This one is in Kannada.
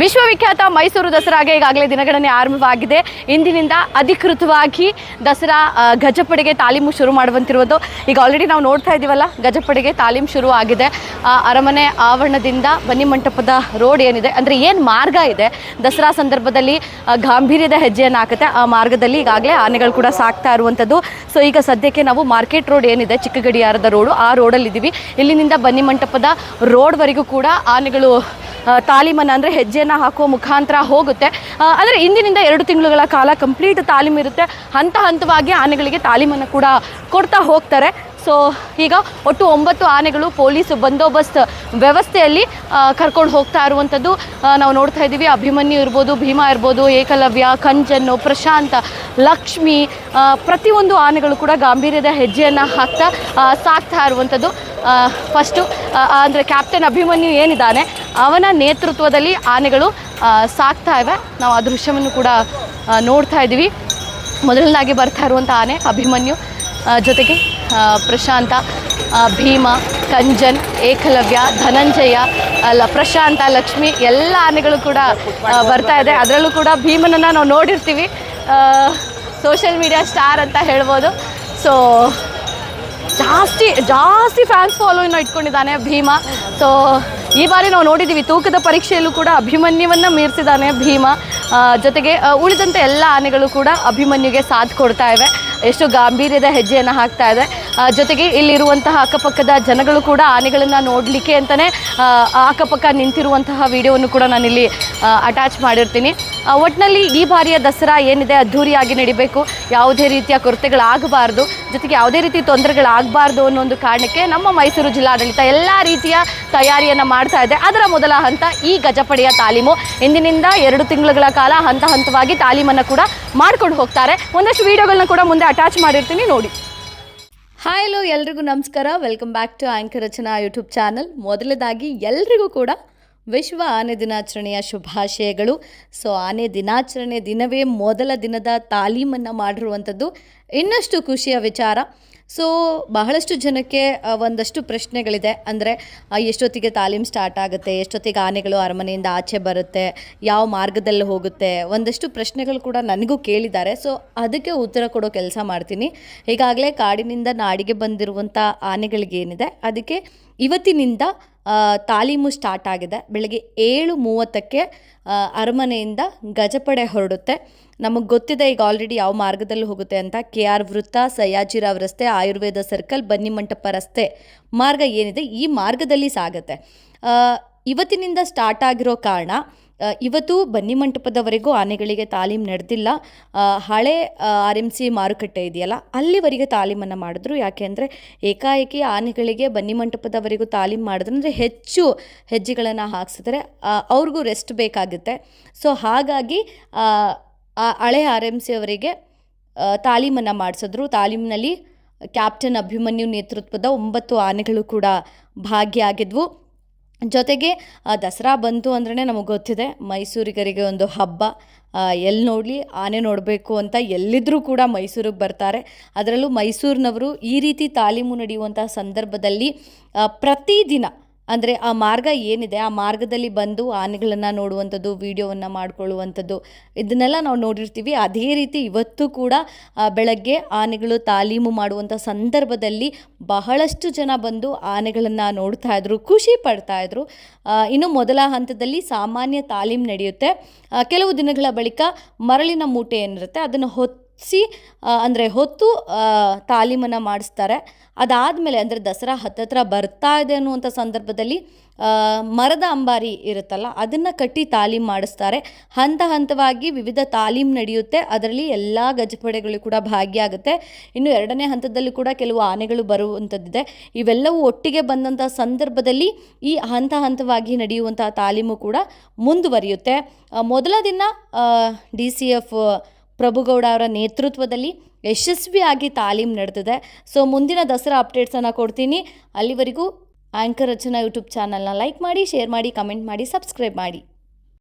ವಿಶ್ವವಿಖ್ಯಾತ ಮೈಸೂರು ದಸರಾಗೆ ಈಗಾಗಲೇ ದಿನಗಣನೆ ಆರಂಭವಾಗಿದೆ. ಇಂದಿನಿಂದ ಅಧಿಕೃತವಾಗಿ ದಸರಾ ಗಜಪಡೆಗೆ ತಾಲೀಮು ಶುರು ಮಾಡುವಂತಿರುವುದು. ಈಗ ಆಲ್ರೆಡಿ ನಾವು ನೋಡ್ತಾ ಇದ್ದೀವಲ್ಲ, ಗಜಪಡೆಗೆ ತಾಲೀಮು ಶುರು ಆಗಿದೆ. ಅರಮನೆ ಆವರಣದಿಂದ ಬನ್ನಿ ಮಂಟಪದ ರೋಡ್ ಏನಿದೆ, ಅಂದರೆ ಏನು ಮಾರ್ಗ ಇದೆ, ದಸರಾ ಸಂದರ್ಭದಲ್ಲಿ ಗಾಂಭೀರ್ಯದ ಹೆಜ್ಜೆಯನ್ನು ಹಾಕುತ್ತೆ. ಆ ಮಾರ್ಗದಲ್ಲಿ ಈಗಾಗಲೇ ಆನೆಗಳು ಕೂಡ ಸಾಕ್ತಾ ಇರುವಂಥದ್ದು ಸೊ ಈಗ ಸದ್ಯಕ್ಕೆ ನಾವು ಮಾರ್ಕೆಟ್ ರೋಡ್ ಏನಿದೆ ಚಿಕ್ಕ ಗಡಿಯಾರದ ರೋಡು, ಆ ರೋಡಲ್ಲಿದ್ದೀವಿ ಇಲ್ಲಿನಿಂದ ಬನ್ನಿ ಮಂಟಪದ ರೋಡ್ವರೆಗೂ ಕೂಡ ಆನೆಗಳು ತಾಲೀಮನ ಅಂದರೆ ಹೆಜ್ಜೆಯನ್ನು ಹಾಕುವ ಮುಖಾಂತರ ಹೋಗುತ್ತೆ. ಆದರೆ ಇಂದಿನಿಂದ ಎರಡು ತಿಂಗಳುಗಳ ಕಾಲ ಕಂಪ್ಲೀಟ್ ತಾಲೀಮಿರುತ್ತೆ ಹಂತ ಹಂತವಾಗಿ ಆನೆಗಳಿಗೆ ತಾಲೀಮನ್ನು ಕೂಡ ಕೊಡ್ತಾ ಹೋಗ್ತಾರೆ. ಸೊ, ಈಗ ಒಟ್ಟು ಒಂಬತ್ತು ಆನೆಗಳು ಪೊಲೀಸ್ ಬಂದೋಬಸ್ತ್ ವ್ಯವಸ್ಥೆಯಲ್ಲಿ ಕರ್ಕೊಂಡು ಹೋಗ್ತಾ ಇರುವಂಥದ್ದು ನಾವು ನೋಡ್ತಾ ಇದ್ದೀವಿ. ಅಭಿಮನ್ಯು ಇರ್ಬೋದು, ಭೀಮಾ ಇರ್ಬೋದು, ಏಕಲವ್ಯ, ಕಂಜನ್ನು, ಪ್ರಶಾಂತ, ಲಕ್ಷ್ಮಿ ಪ್ರತಿಯೊಂದು ಆನೆಗಳು ಕೂಡ ಗಾಂಭೀರ್ಯದ ಹೆಜ್ಜೆಯನ್ನು ಹಾಕ್ತಾ ಸಾಕ್ತಾ ಇರುವಂಥದ್ದು ಫಸ್ಟು ಅಂದರೆ ಕ್ಯಾಪ್ಟನ್ ಅಭಿಮನ್ಯು ಏನಿದ್ದಾನೆ, ಅವನ ನೇತೃತ್ವದಲ್ಲಿ ಆನೆಗಳು ಸಾಕ್ತಾ ಇವೆ. ನಾವು ಆ ದೃಶ್ಯವನ್ನು ಕೂಡ ನೋಡ್ತಾ ಇದ್ದೀವಿ. ಮೊದಲನಾಗಿ ಬರ್ತಾ ಇರುವಂಥ ಆನೆ ಅಭಿಮನ್ಯು ಜೊತೆಗೆ ಪ್ರಶಾಂತ ಭೀಮ, ಕಂಜನ್, ಏಕಲವ್ಯ, ಧನಂಜಯ ಅಲ್ಲ ಪ್ರಶಾಂತ, ಲಕ್ಷ್ಮಿ ಎಲ್ಲ ಆನೆಗಳು ಕೂಡ ಬರ್ತಾ ಇದೆ. ಅದರಲ್ಲೂ ಕೂಡ ಭೀಮನನ್ನು ನಾವು ನೋಡಿರ್ತೀವಿ. ಸೋಷಿಯಲ್ ಮೀಡಿಯಾ ಸ್ಟಾರ್ ಅಂತ ಹೇಳ್ಬೋದು. ಸೊ ಜಾಸ್ತಿ ಜಾಸ್ತಿ ಫ್ಯಾನ್ಸ್ ಫಾಲೋಯಿಂಗ್ ಇಟ್ಕೊಂಡಿದ್ದಾನೆ ಭೀಮ. ಸೊ ಈ ಬಾರಿ ನಾವು ನೋಡಿದ್ದೀವಿ ತೂಕದ ಪರೀಕ್ಷೆಯಲ್ಲೂ ಕೂಡ ಅಭಿಮನ್ಯುವನ್ನು ಮೀರಿಸಿದ್ದಾನೆ ಭೀಮ. ಜೊತೆಗೆ ಉಳಿದಂತೆ ಎಲ್ಲ ಆನೆಗಳು ಕೂಡ ಅಭಿಮನ್ಯುಗೆ ಸಾಥ್ ಕೊಡ್ತಾ ಇವೆ. ಎಷ್ಟು ಗಾಂಭೀರ್ಯದ ಹೆಜ್ಜೆಯನ್ನು ಹಾಕ್ತಾ ಇದೆ. ಜೊತೆಗೆ ಇಲ್ಲಿರುವಂತಹ ಅಕ್ಕಪಕ್ಕದ ಜನಗಳು ಕೂಡ ಆನೆಗಳನ್ನು ನೋಡಲಿಕ್ಕೆ ಅಂತಲೇ ಅಕ್ಕಪಕ್ಕ ನಿಂತಿರುವಂತಹ ವಿಡಿಯೋವನ್ನು ಕೂಡ ನಾನಿಲ್ಲಿ ಅಟ್ಯಾಚ್ ಮಾಡಿರ್ತೀನಿ. ಒಟ್ಟಿನಲ್ಲಿ ಈ ಬಾರಿಯ ದಸರಾ ಏನಿದೆ ಅದ್ಧೂರಿಯಾಗಿ ನಡಿಬೇಕು. ಯಾವುದೇ ರೀತಿಯ ಕೊರತೆಗಳಾಗಬಾರ್ದು. ಜೊತೆಗೆ ಯಾವುದೇ ರೀತಿ ತೊಂದರೆಗಳಾಗಬಾರ್ದು ಅನ್ನೋ ಒಂದು ಕಾರಣಕ್ಕೆ ನಮ್ಮ ಮೈಸೂರು ಜಿಲ್ಲಾಡಳಿತ ಎಲ್ಲ ರೀತಿಯ ತಯಾರಿಯನ್ನು ಮಾಡ್ತಾ ಇದೆ. ಅದರ ಮೊದಲ ಹಂತ ಈ ಗಜಪಡೆಯ ತಾಲೀಮು. ಇಂದಿನಿಂದ ಎರಡು ತಿಂಗಳುಗಳ ಕಾಲ ಹಂತ ಹಂತವಾಗಿ ತಾಲೀಮನ್ನು ಕೂಡ ಮಾಡ್ಕೊಂಡು ಹೋಗ್ತಾರೆ. ಒಂದಷ್ಟು ವಿಡಿಯೋಗಳನ್ನ ಕೂಡ ಮುಂದೆ ಅಟ್ಯಾಚ್ ಮಾಡಿರ್ತೀನಿ. ನೋಡಿ. ಹಾಯ್ ಹಲೋ ಎಲ್ರಿಗೂ ನಮಸ್ಕಾರ. Welcome back to anchor Rachana YouTube channel ಮೊದಲದಾಗಿ ಎಲ್ರಿಗೂ ಕೂಡ ವಿಶ್ವ ಆನೆ ದಿನಾಚರಣೆಯ ಶುಭಾಶಯಗಳು. ಸೊ ಆನೆ ದಿನಾಚರಣೆ ದಿನವೇ ಮೊದಲ ದಿನದ ತಾಲೀಮನ್ನು ಮಾಡಿರುವಂಥದ್ದು ಇನ್ನಷ್ಟು ಖುಷಿಯ ವಿಚಾರ. ಸೊ ಬಹಳಷ್ಟು ಜನಕ್ಕೆ ಒಂದಷ್ಟು ಪ್ರಶ್ನೆಗಳಿದೆ. ಅಂದರೆ ಎಷ್ಟೊತ್ತಿಗೆ ತಾಲೀಮ್ ಸ್ಟಾರ್ಟ್ ಆಗುತ್ತೆ, ಎಷ್ಟೊತ್ತಿಗೆ ಆನೆಗಳು ಅರಮನೆಯಿಂದ ಆಚೆ ಬರುತ್ತೆ, ಯಾವ ಮಾರ್ಗದಲ್ಲಿ ಹೋಗುತ್ತೆ, ಒಂದಷ್ಟು ಪ್ರಶ್ನೆಗಳು ಕೂಡ ನನಗೂ ಕೇಳಿದ್ದಾರೆ. ಸೊ ಅದಕ್ಕೆ ಉತ್ತರ ಕೊಡೋ ಕೆಲಸ ಮಾಡ್ತೀನಿ. ಈಗಾಗಲೇ ಕಾಡಿನಿಂದ ನಾಡಿಗೆ ಬಂದಿರುವಂಥ ಆನೆಗಳಿಗೇನಿದೆ ಅದಕ್ಕೆ ಇವತ್ತಿನಿಂದ ತಾಲೀಮು ಸ್ಟಾರ್ಟ್ ಆಗಿದೆ. ಬೆಳಗ್ಗೆ ಏಳು ಮೂವತ್ತಕ್ಕೆ ಅರಮನೆಯಿಂದ ಗಜಪಡೆ ಹೊರಡುತ್ತೆ. ನಮಗೆ ಗೊತ್ತಿದೆ, ಈಗ ಆಲ್ರೆಡಿ ಯಾವ ಮಾರ್ಗದಲ್ಲಿ ಹೋಗುತ್ತೆ ಅಂತ. ಕೆ ಆರ್ ವೃತ್ತ ಸಯಾಜಿರಾವ್ ರಸ್ತೆ, ಆಯುರ್ವೇದ ಸರ್ಕಲ್ ಬನ್ನಿಮಂಟಪ ರಸ್ತೆ ಮಾರ್ಗ ಏನಿದೆ, ಈ ಮಾರ್ಗದಲ್ಲಿ ಸಾಗುತ್ತೆ. ಇವತ್ತಿನಿಂದ ಸ್ಟಾರ್ಟ್ ಆಗಿರೋ ಕಾರಣ ಆ, ಬನ್ನಿ ಮಂಟಪದವರೆಗೂ ಆನೆಗಳಿಗೆ ತಾಲೀಮ್ ನಡೆದಿಲ್ಲ. ಹಳೆ ಆರ್ ಎಂ ಸಿ ಮಾರುಕಟ್ಟೆ ಇದೆಯಲ್ಲ ಅಲ್ಲಿವರೆಗೆ ತಾಲೀಮನ್ನು ಮಾಡಿದ್ರು. ಯಾಕೆ ಅಂದರೆ ಏಕಾಏಕಿ ಆನೆಗಳಿಗೆ ಬನ್ನಿ ಮಂಟಪದವರೆಗೂ ತಾಲೀಮ್ ಮಾಡಿದ್ರು ಹೆಚ್ಚು ಹೆಜ್ಜೆಗಳನ್ನು ಹಾಕ್ಸಿದ್ರೆ. ಅವ್ರಿಗೂ ರೆಸ್ಟ್ ಬೇಕಾಗುತ್ತೆ. ಸೊ ಹಾಗಾಗಿ ಹಳೆ ಆರ್ ಎಂ ಸಿ ಅವರಿಗೆ ತಾಲೀಮನ್ನು ಮಾಡಿಸಿದ್ರು. ತಾಲೀಮಿನಲ್ಲಿ ಕ್ಯಾಪ್ಟನ್ ಅಭಿಮನ್ಯು ನೇತೃತ್ವದ ಒಂಬತ್ತು ಆನೆಗಳು ಕೂಡ ಭಾಗಿಯಾಗಿದ್ವು. ಜೊತೆಗೆ ದಸರಾ ಬಂತು ಅಂದ್ರೆ ನಮಗೆ ಗೊತ್ತಿದೆ, ಮೈಸೂರಿಗರಿಗೆ ಒಂದು ಹಬ್ಬ ಎಲ್ಲಿ ನೋಡಲಿ, ಆನೆ ನೋಡಬೇಕು ಅಂತ ಎಲ್ಲಿದ್ದರೂ ಕೂಡ ಮೈಸೂರಿಗೆ ಬರ್ತಾರೆ. ಅದರಲ್ಲೂ ಮೈಸೂರಿನವರು ಈ ರೀತಿ ತಾಲೀಮು ನಡೆಯುವಂಥ ಸಂದರ್ಭದಲ್ಲಿ ಪ್ರತಿದಿನ ಅಂದರೆ ಆ ಮಾರ್ಗ ಏನಿದೆ, ಆ ಮಾರ್ಗದಲ್ಲಿ ಬಂದು ಆನೆಗಳನ್ನು ನೋಡುವಂಥದ್ದು, ವೀಡಿಯೋವನ್ನು ಮಾಡಿಕೊಳ್ಳುವಂಥದ್ದು, ಇದನ್ನೆಲ್ಲ ನಾವು ನೋಡಿರ್ತೀವಿ. ಅದೇ ರೀತಿ ಇವತ್ತು ಕೂಡ ಬೆಳಗ್ಗೆ ಆನೆಗಳು ತಾಲೀಮು ಮಾಡುವಂಥ ಸಂದರ್ಭದಲ್ಲಿ ಬಹಳಷ್ಟು ಜನ ಬಂದು ಆನೆಗಳನ್ನು ನೋಡ್ತಾ ಇದ್ರು, ಖುಷಿ ಪಡ್ತಾ ಇದ್ರು. ಇನ್ನು ಮೊದಲ ಹಂತದಲ್ಲಿ ಸಾಮಾನ್ಯ ತಾಲೀಮು ನಡೆಯುತ್ತೆ. ಕೆಲವು ದಿನಗಳ ಬಳಿಕ ಮರಳಿನ ಮೂಟೆ ಏನಿರುತ್ತೆ, ಅದನ್ನು ಹೊತ್ತಿಸಿ ಅಂದರೆ ಹೊತ್ತು ತಾಲೀಮನ್ನು ಮಾಡಿಸ್ತಾರೆ. ಅದಾದಮೇಲೆ ಅಂದರೆ ದಸರಾ ಹತ್ತತ್ರ ಬರ್ತಾ ಇದೆ ಅನ್ನುವಂಥ ಸಂದರ್ಭದಲ್ಲಿ ಮರದ ಅಂಬಾರಿ ಇರುತ್ತಲ್ಲ, ಅದನ್ನು ಕಟ್ಟಿ ತಾಲೀಮ್ ಮಾಡಿಸ್ತಾರೆ. ಹಂತ ಹಂತವಾಗಿ ವಿವಿಧ ತಾಲೀಮ್ ನಡೆಯುತ್ತೆ. ಅದರಲ್ಲಿ ಎಲ್ಲ ಗಜಪಡೆಗಳು ಕೂಡ ಭಾಗಿಯಾಗುತ್ತೆ. ಇನ್ನು ಎರಡನೇ ಹಂತದಲ್ಲಿ ಕೂಡ ಕೆಲವು ಆನೆಗಳು ಬರುವಂಥದ್ದಿದೆ. ಇವೆಲ್ಲವೂ ಒಟ್ಟಿಗೆ ಬಂದಂಥ ಸಂದರ್ಭದಲ್ಲಿ ಈ ಹಂತ ಹಂತವಾಗಿ ನಡೆಯುವಂಥ ತಾಲೀಮು ಕೂಡ ಮುಂದುವರಿಯುತ್ತೆ. ಮೊದಲ ದಿನ ಡಿ ಸಿ ಎಫ್ ಪ್ರಭುಗೌಡ ಅವರ ನೇತೃತ್ವದಲ್ಲಿ ಯಶಸ್ವಿಯಾಗಿ ತಾಲೀಮ್ ನಡೆದಿದೆ. ಸೊ ಮುಂದಿನ ದಸರಾ ಅಪ್ಡೇಟ್ಸನ್ನು ಕೊಡ್ತೀನಿ. ಅಲ್ಲಿವರೆಗೂ ಆ್ಯಂಕರ್ ರಚನಾ ಯೂಟ್ಯೂಬ್ ಚಾನಲ್ನ ಲೈಕ್ ಮಾಡಿ ಶೇರ್ ಮಾಡಿ ಕಮೆಂಟ್ ಮಾಡಿ ಸಬ್ಸ್ಕ್ರೈಬ್ ಮಾಡಿ.